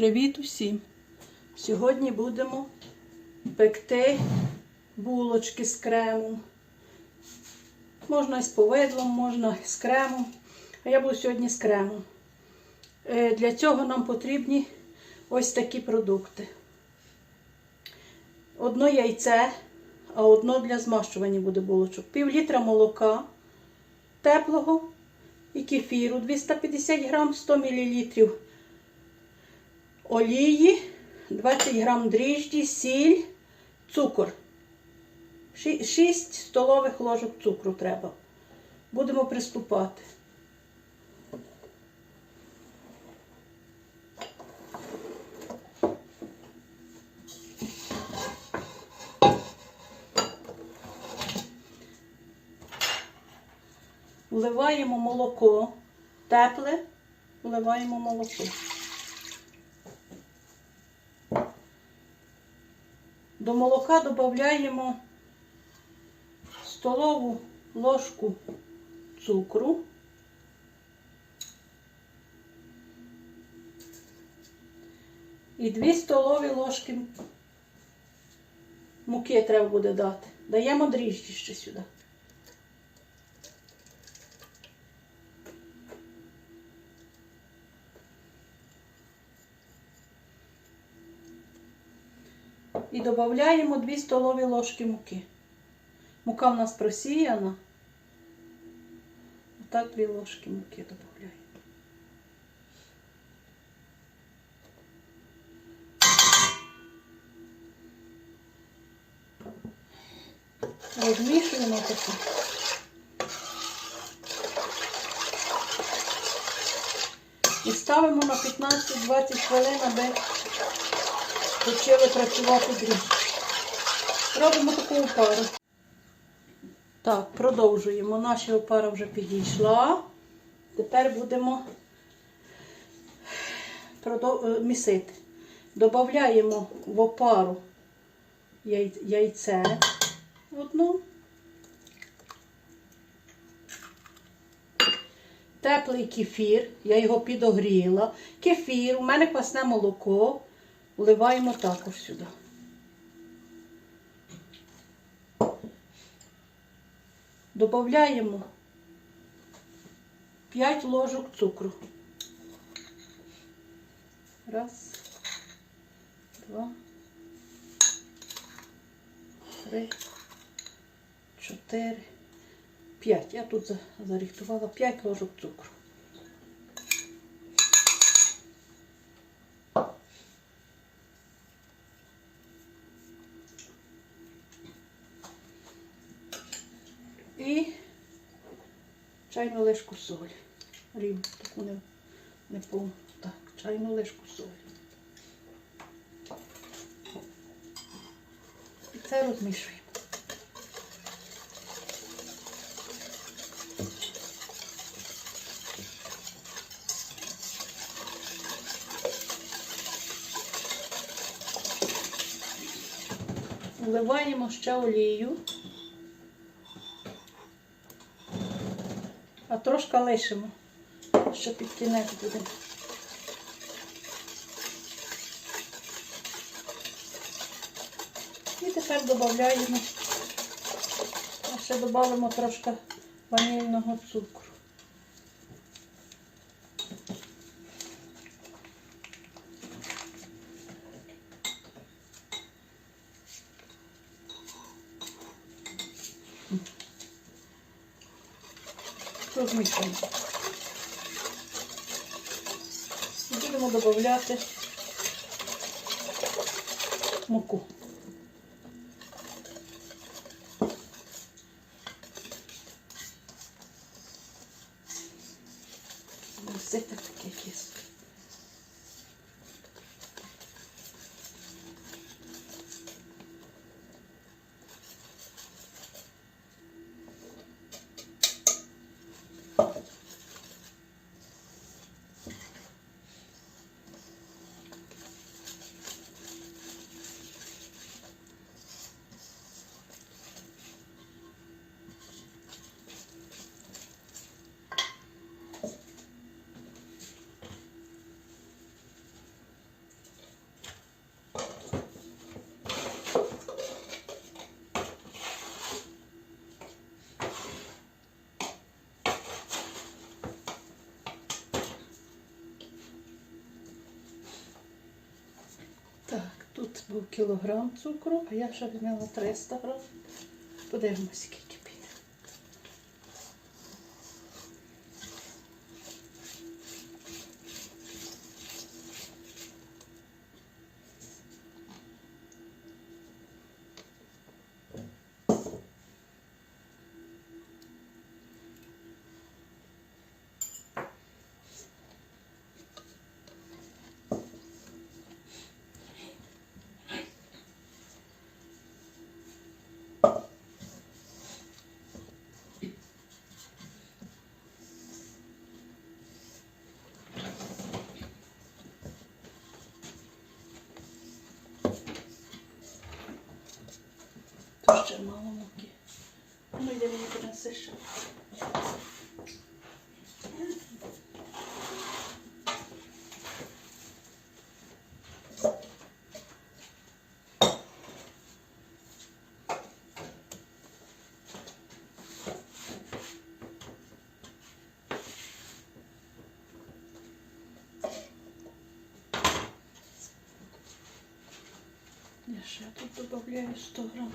Привіт усім! Сьогодні будемо пекти булочки з кремом. Можна і з повидлом, можна з кремом. А я буду сьогодні з кремом. Е, Для цього нам потрібні ось такі продукти. Одно яйце, а одно для змащування буде булочок. Пів літра молока теплого і кефіру 250 грам, 100 мл олії, 20 грам дріжджі, сіль, цукор. 6 столових ложок цукру треба. Будемо приступати. Вливаємо молоко, тепле, вливаємо молоко. До молока додаємо столову ложку цукру. І 2 столові ложки муки треба буде дати. Даємо дріжджі ще сюди. І додаємо 2 столові ложки муки. Мука в нас просіяна. Отак 2 ложки муки додаємо. Розмішуємо таку. І ставимо на 15-20 хвилин, аби почали працювати дріб. Робимо таку опару. Так, продовжуємо. Наша опара вже підійшла. Тепер будемо е, місити. Додаємо в опару яйце одну. Теплий кефір, я його підогріла. Кефір, у мене квасне молоко. Вливаємо також сюди. Добавляємо 5 ложок цукру. Раз, два, три, чотири, п'ять. Я тут зарихтувала 5 ложок цукру. І чайну ложку солі. Рівно, таку не, не повну. Так, чайну ложку солі. І це розмішуємо. Вливаємо ще олію. А трошки лишимо, що під кінець буде. І тепер додаємо, ще додамо трошки ванільного цукру. Розмішуємо. І будемо додати муку. Все так таке кисло. Тут був кілограм цукру, а я ще взяла 300 грамів. Подивимося, скільки ще мало муки. Ну йди мені принеси ще. Я ще тут додаю 100 грам.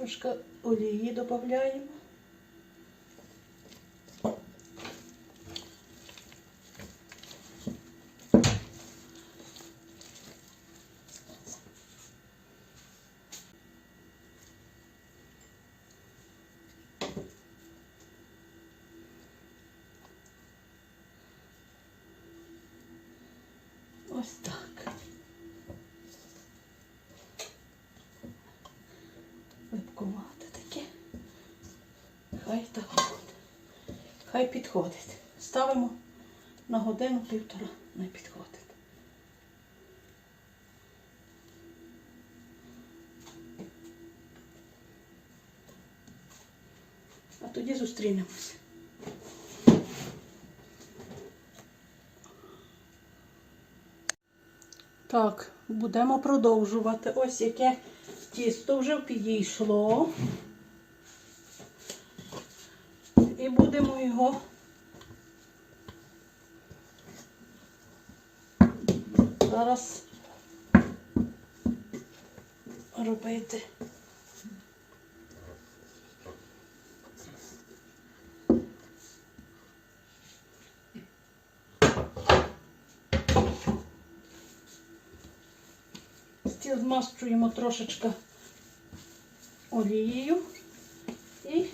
Трошки олії додаємо. Ось так. Липкувати таке. Хай так. Хай підходить. Ставимо на годину півтора, не підходить. А тоді зустрінемося. Так, будемо продовжувати. Ось яке тісто вже підійшло. І будемо його зараз робити. Стіл змащуємо трошечки олією і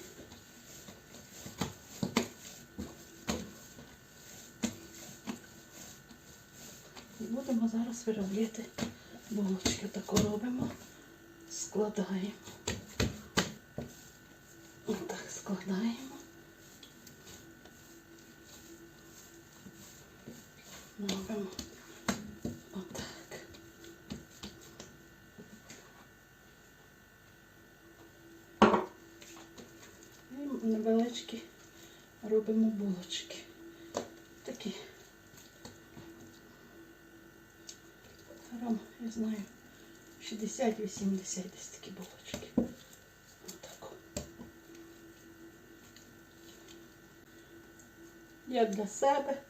і будемо зараз виробляти булочки. Тако робимо, складаємо. Отак складаємо. Робимо отак. І невеличкі робимо булочки. Такі. Грам, я знаю, 60-80 десь такі булочки. Отак. Я для себе,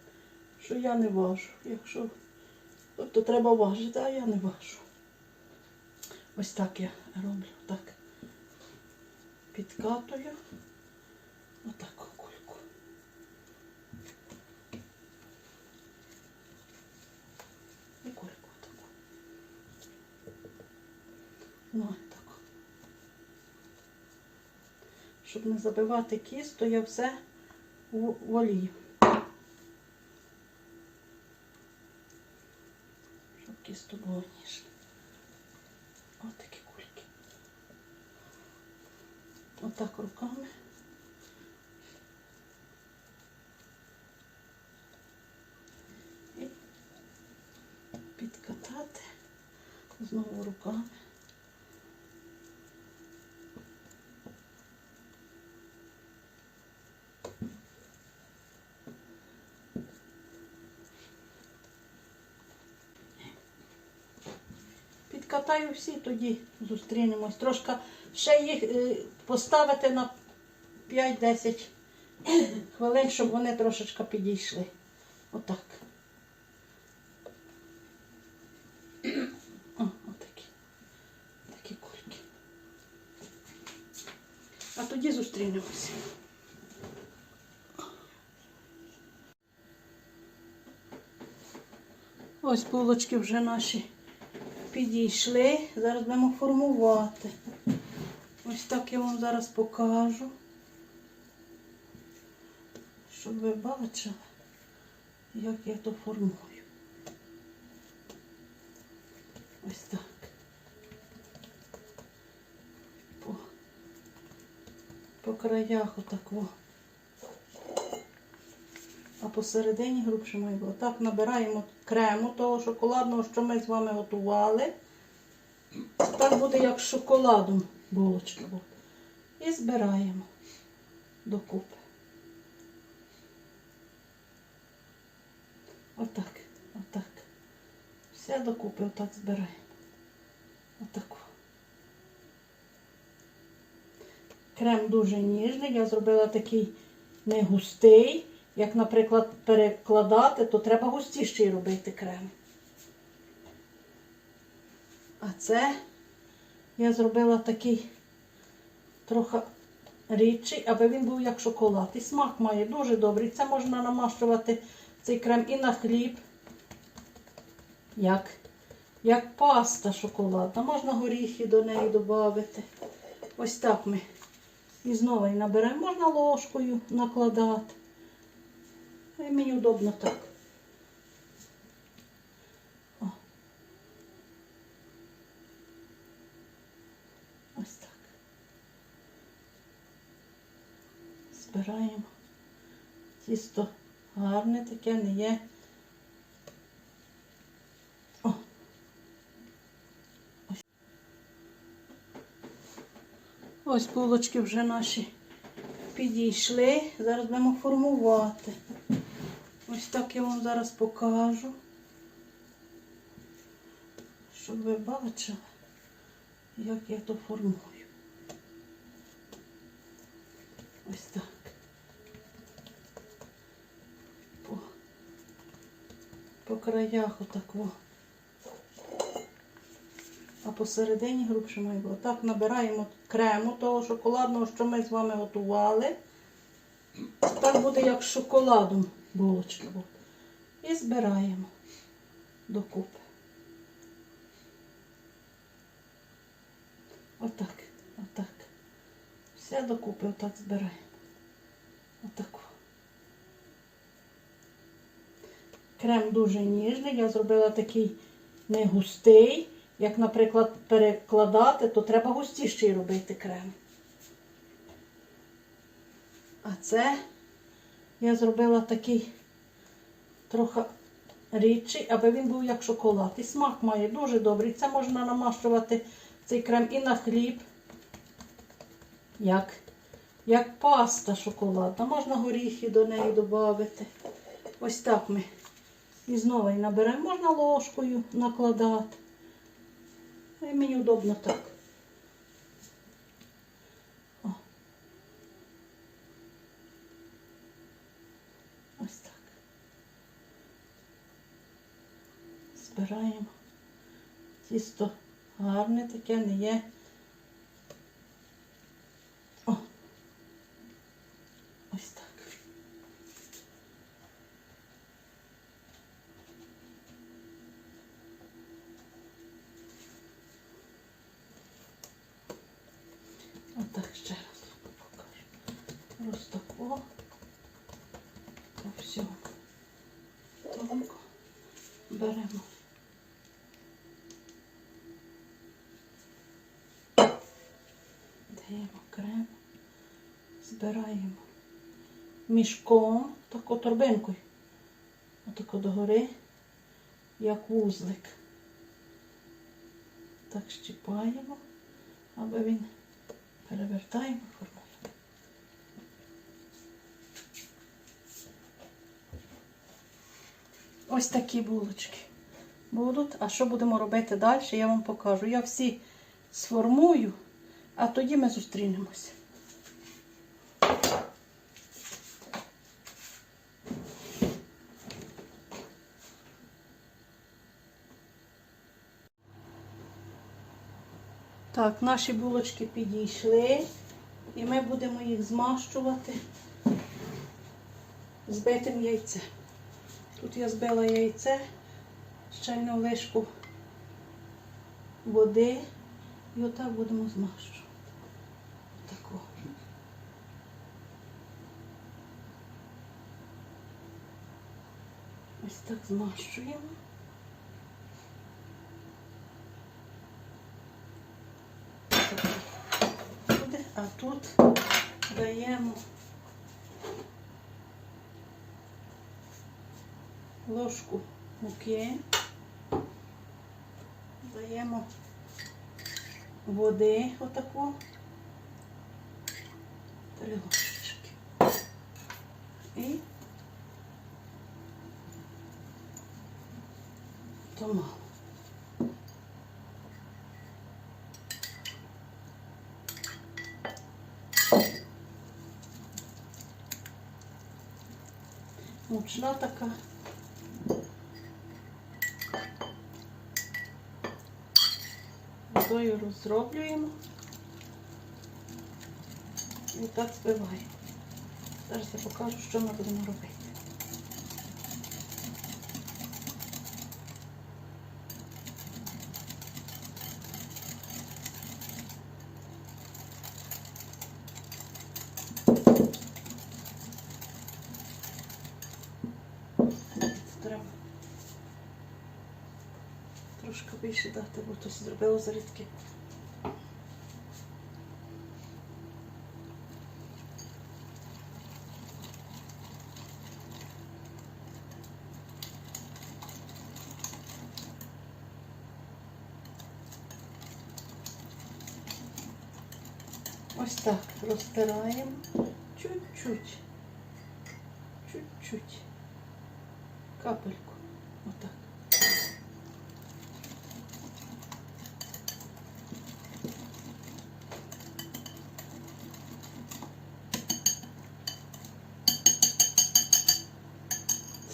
що я не важу. Якщо тобто треба важити, а я не важу. Ось так я роблю. Так. Підкатую. Отаку кульку. І кульку таку. Ну, так. Не забивати кіст, то я все в, в. Щоб кісто було ніжне. Ось такі кульки. Отак руками. І підкатати знову руками. Скатаю всі, тоді зустрінемось. Трошки ще їх е, поставити на 5-10 хвилин, щоб вони трошечки підійшли. Отак. Отакі. Такі кульки. А тоді зустрінемося. Ось булочки вже наші підійшли. Зараз будемо формувати. Ось так я вам зараз покажу. Щоб ви бачили, як я то формую. Ось так. По, по краях отако. А посередині грубше має було. Так набираємо крему того шоколадного, що ми з вами готували. Так буде, як з шоколадом булочка буде. І збираємо докупи. Отак, отак. Все докупи отак збираємо. Отаку. Крем дуже ніжний. Я зробила такий не густий. Як, наприклад, перекладати, то треба густіший робити крем. А це я зробила такий трохи рідший, аби він був як шоколад. І смак має дуже добрий. Це можна намащувати цей крем і на хліб, як, як паста шоколадна. Можна горіхи до неї додати. Ось так ми і знову наберемо. Можна ложкою накладати. І мені удобно так. Ось так. Збираємо. Тісто гарне таке, не є. О. Ось. Ось булочки вже наші підійшли. Зараз будемо формувати. Ось так я вам зараз покажу, щоб ви бачили, як я то формую. Ось так. По, по краях отако. А посередині грубше має було. Так набираємо крему того шоколадного, що ми з вами готували. Так буде, як з шоколадом буде. І збираємо докупи. Отак, отак. Все докупи отак збираємо. Отаку. Крем дуже ніжний. Я зробила такий не густий. Як, наприклад, перекладати, то треба густіший робити крем. А це я зробила такий трохи рідший, аби він був як шоколад. І смак має дуже добрий. Це можна намащувати цей крем і на хліб, як, як паста шоколадна. Можна горіхи до неї додати. Ось так ми і знову наберемо. Можна ложкою накладати. І мені удобно так. О. Ось так. Збираємо. Тісто гарне таке, не є. О. Ось так. Отак ще раз покажу. Тако. По всьому. Тонко беремо. Даємо крем, збираємо мішком, тако торбинкою. Отако догори, як вузлик. Так щіпаємо, аби він перевертаємо формуємо. Ось такі булочки будуть. А що будемо робити далі, я вам покажу. Я всі сформую, а тоді ми зустрінемося. Так, наші булочки підійшли, і ми будемо їх змащувати збитим яйцем. Тут я збила яйце, чайну лишку води і отак будемо змащувати. Отако. Ось так змащуємо. Буде, а тут даємо ложку муки, даємо води отаку, три ложечки. І то мало. Мучна така. Водою розроблюємо і так збиваємо. Зараз я покажу, що ми будемо робити. Треба трошки більше дати, бо хтось зробило зарідки. Ось так розтираємо чуть-чуть. Чуть-чуть. Капельку. Отак.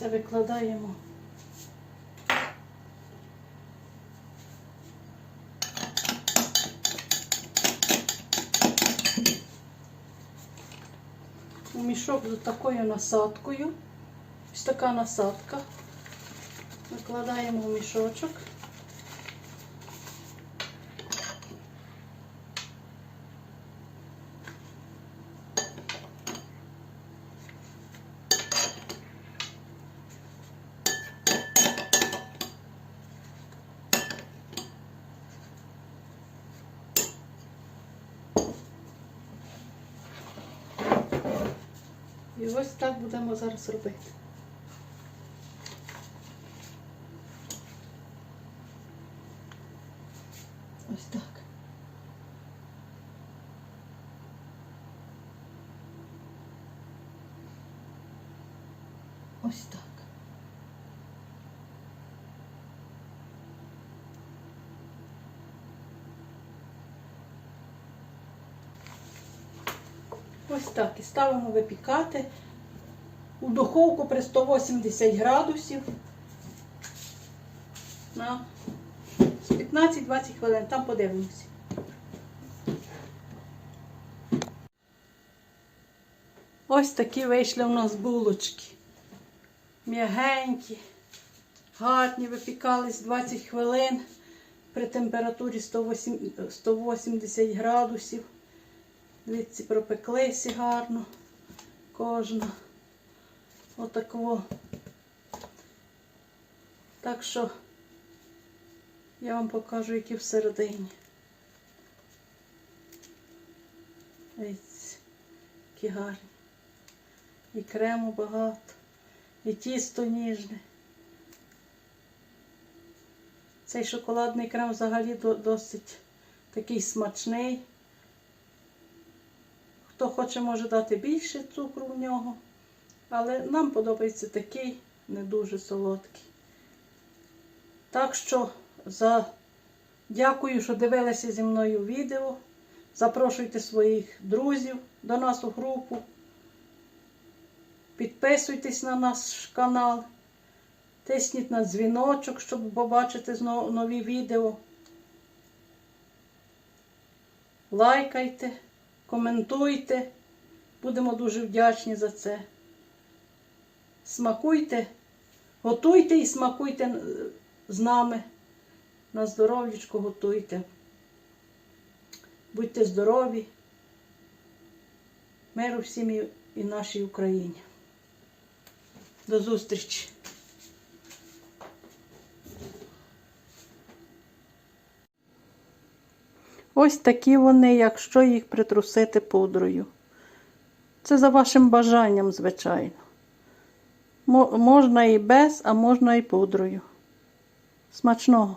Це викладаємо. У мішок з такою насадкою. Ось така насадка. Викладаємо в мішочок. І ось так будемо зараз робити. Ось так. Ось так. Ось так. І ставимо випікати у духовку при 180 градусів на 15-20 хвилин. Там подивимося. Ось такі вийшли у нас булочки. М'ягенькі, гарні, випікались 20 хвилин при температурі 180 градусів. Дивіться, пропеклися гарно. Кожна. Отакого. Так що я вам покажу, які всередині. Дивіться, які гарні. І крему багато, і тісто ніжне. Цей шоколадний крем взагалі досить такий смачний. Хто хоче, може дати більше цукру в нього. Але нам подобається такий, не дуже солодкий. Так що за... дякую, що дивилися зі мною відео. Запрошуйте своїх друзів до нас у групу. Підписуйтесь на наш канал. Тисніть на дзвіночок, щоб побачити нові відео. Лайкайте, коментуйте. Будемо дуже вдячні за це. Смакуйте, готуйте і смакуйте е, з нами. На здоров'ячко готуйте. Будьте здорові. Миру всім і- і нашій Україні. До зустрічі! Ось такі вони, якщо їх притрусити пудрою. Це за вашим бажанням, звичайно. Мо- Можна і без, а можна і пудрою. Смачного!